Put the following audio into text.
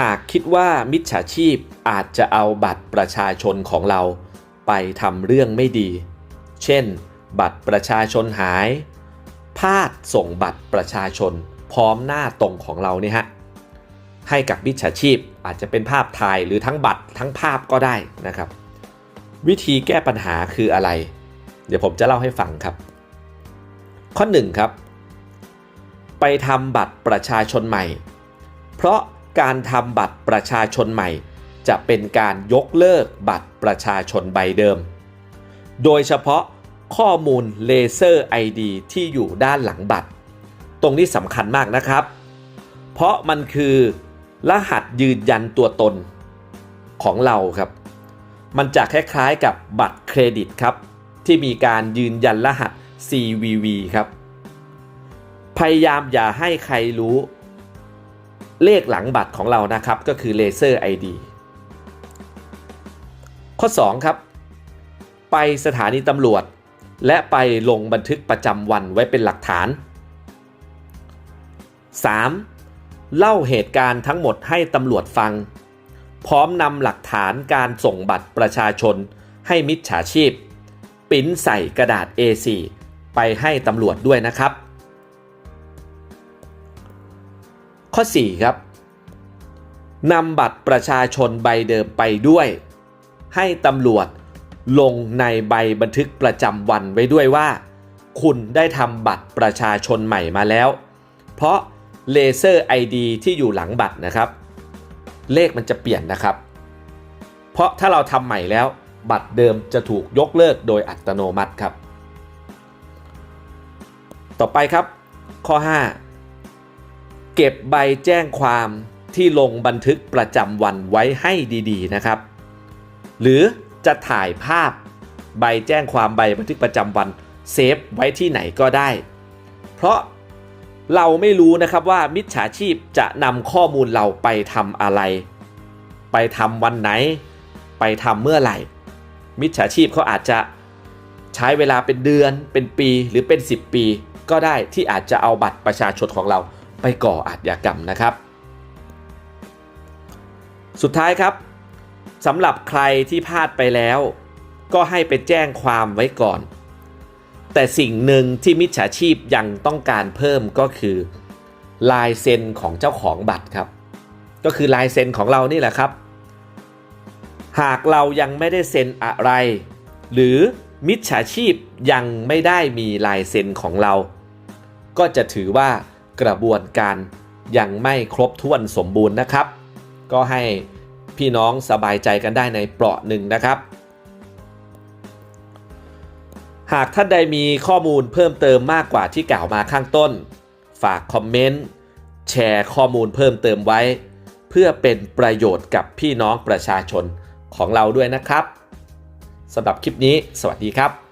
หากคิดว่ามิจฉาชีพอาจจะเอาบัตรประชาชนของเรา ไปทำเรื่องไม่ดี เช่น บัตรประชาชนหาย พาดส่งบัตรประชาชน พร้อมหน้าตรงของเราเนี่ยฮะ ให้กับมิจฉาชีพอาจจะเป็นภาพถ่ายหรือทั้งบัตรทั้งภาพก็ได้นะครับ วิธีแก้ปัญหาคืออะไร เดี๋ยวผมจะเล่าให้ฟังครับ ข้อ1ครับ ไปทำบัตรประชาชนใหม่ เพราะ การทำบัตรประชาชนใหม่ จะเป็นการยกเลิกบัตรประชาชนใบเดิม โดยเฉพาะข้อมูลเลเซอร์ ID ที่อยู่ด้านหลังบัตร ตรงนี้สำคัญมากนะครับ เพราะมันคือรหัสยืนยันตัวตนของเราครับ มันจะคล้ายๆกับบัตรเครดิตครับ ที่มีการยืนยันรหัส CVV ครับ พยายามอย่าให้ใครรู้ เลขหลังบัตรของเรานะครับก็คือ Laser ID ข้อ 2 ครับ ไปสถานีตำรวจ และไปลงบันทึกประจำวันไว้เป็นหลักฐาน 3. เล่าเหตุการณ์ทั้งหมดให้ตำรวจฟัง พร้อมนำหลักฐานการส่งบัตรประชาชน ให้มิจฉาชีพ ปิ้นใส่กระดาษ A4 ไปให้ตำรวจด้วยนะครับ ข้อ 4 ครับนำบัตรประชาชนใบเดิมไปด้วย ให้ตำรวจลงในใบบันทึกประจำวันไว้ด้วยว่า คุณได้ทำบัตรประชาชนใหม่มาแล้ว เพราะเลเซอร์ ID ที่อยู่หลังบัตรนะครับ เลขมันจะเปลี่ยนนะครับ เพราะถ้าเราทำใหม่แล้ว บัตรเดิมจะถูกยกเลิกโดยอัตโนมัติครับ ต่อไปครับ ข้อ 5 เก็บใบแจ้งความที่ลงบันทึกประจำวันไว้ให้ดีๆนะครับ หรือจะถ่ายภาพใบแจ้งความใบบันทึกประจำวันเซฟไว้ที่ไหนก็ได้ เพราะเราไม่รู้นะครับว่ามิจฉาชีพจะนำข้อมูลเราไปทำอะไร ไปทำวันไหน ไปทำเมื่อไหร่ มิจฉาชีพเขาอาจจะใช้เวลาเป็นเดือนเป็นปีหรือเป็น 10 ปี ก็ได้ที่อาจจะเอาบัตรประชาชนของเรา ไปก่ออาชญากรรมนะครับ สุดท้ายครับสำหรับใครที่พลาดไปแล้ว ก็ให้ไปแจ้งความไว้ก่อน แต่สิ่งหนึ่งที่มิจฉาชีพยังต้องการเพิ่มก็คือลายเซ็นของเจ้าของบัตรครับ ก็คือลายเซ็นของเรานี่แหละครับ หากเรายังไม่ได้เซ็นอะไร หรือมิจฉาชีพยังไม่ได้มีลายเซ็นของเรา ก็จะถือว่า กระบวนการยังไม่ครบถ้วนสมบูรณ์นะครับ ก็ให้พี่น้องสบายใจกันได้ในเปราะหนึ่งนะครับ หากท่านใดมีข้อมูลเพิ่มเติมมากกว่าที่กล่าวมาข้างต้น ฝากคอมเมนต์แชร์ข้อมูลเพิ่มเติมไว้ เพื่อเป็นประโยชน์กับพี่น้องประชาชนของเราด้วยนะครับสำหรับคลิปนี้ สวัสดีครับ